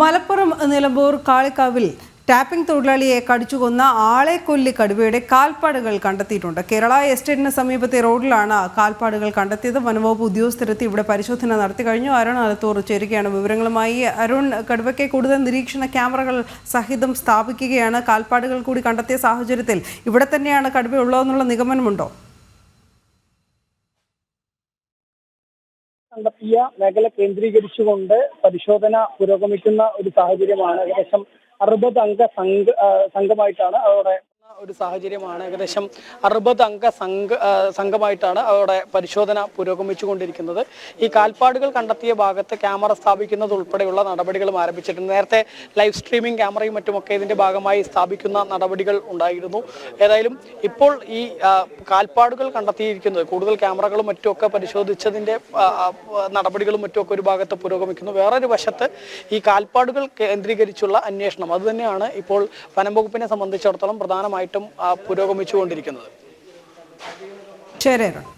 Malappuram Nilambur കാളിക്കാവിൽ tapping തൊഴിലാളിയെ കടിച്ചുകൊന്ന ആളെ കൊല്ലി കടുവയുടെ കാൽപ്പാടുകൾ കണ്ടെത്തിയിട്ടുണ്ട്. കേരള എസ്റ്റേറ്റിന് സമീപത്തെ റോഡിലാണ് കാൽപ്പാടുകൾ കണ്ടെത്തിയത്. വനംവകുപ്പ് ഉദ്യോഗസ്ഥരെത്തി ഇവിടെ പരിശോധന നടത്തി കഴിഞ്ഞു. അരുൺ അലത്തൂർ ചേരുകയാണ് വിവരങ്ങളുമായി. അരുൺ കടുവയ്ക്ക് കൂടുതൽ നിരീക്ഷണ ക്യാമറകൾ സഹിതം സ്ഥാപിക്കുകയാണ്. കാൽപ്പാടുകൾ കൂടി കണ്ടെത്തിയ സാഹചര്യത്തിൽ ഇവിടെ തന്നെയാണ് കടുവ ഉള്ളതെന്നുള്ള നിഗമനമുണ്ടോ? കണ്ടെത്തിയ മേഖല കേന്ദ്രീകരിച്ചുകൊണ്ട് പരിശോധന പുരോഗമിക്കുന്ന ഒരു സാഹചര്യമാണ് ഏകദേശം അറുപത് അംഗ സംഘമായിട്ടാണ് അവിടെ ഒരു സാഹചര്യമാണ്. ഏകദേശം അറുപത് അംഗ സംഘ സംഘമായിട്ടാണ് അവിടെ പരിശോധന പുരോഗമിച്ചുകൊണ്ടിരിക്കുന്നത്. ഈ കാൽപ്പാടുകൾ കണ്ടെത്തിയ ഭാഗത്ത് ക്യാമറ സ്ഥാപിക്കുന്നത് ഉൾപ്പെടെയുള്ള നടപടികളും ആരംഭിച്ചിട്ടുണ്ട്. നേരത്തെ ലൈവ് സ്ട്രീമിംഗ് ക്യാമറയും മറ്റുമൊക്കെ ഇതിന്റെ ഭാഗമായി സ്ഥാപിക്കുന്ന നടപടികൾ ഉണ്ടായിരുന്നു. ഏതായാലും ഇപ്പോൾ ഈ കാൽപ്പാടുകൾ കണ്ടെത്തിയിരിക്കുന്നത് കൂടുതൽ ക്യാമറകളും മറ്റുമൊക്കെ പരിശോധിച്ചതിന്റെ നടപടികളും മറ്റുമൊക്കെ ഒരു ഭാഗത്ത് പുരോഗമിക്കുന്നു. വേറൊരു വശത്ത് ഈ കാൽപ്പാടുകൾ കേന്ദ്രീകരിച്ചുള്ള അന്വേഷണം അതുതന്നെയാണ് ഇപ്പോൾ വനം വകുപ്പിനെ സംബന്ധിച്ചിടത്തോളം പ്രധാനമായിട്ടും ആ, പുരോഗമിച്ചുകൊണ്ടിരിക്കുന്നത്. ശരി